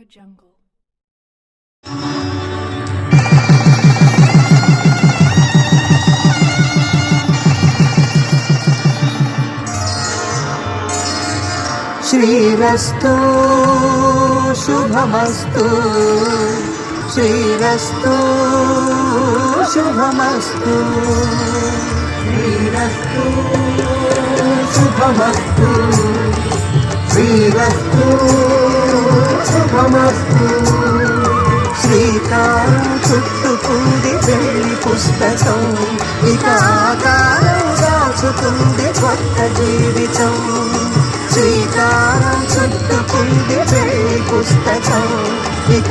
Jungle. శ్రీరస్తు శుభమస్తు శ్రీరస్తు శుభమస్తు శ్రీరస్తు శుభమస్తు శ్రీరస్తు శుభమస్తు శ్రీకారం చుట్టుకుంది పెళ్ళి పుస్తకం. ఇక ఆకారం దాచుకుంది కొత్త జీవితం శ్రీకారం చుట్టుకుంది పెళ్ళి పుస్తకం. ఇక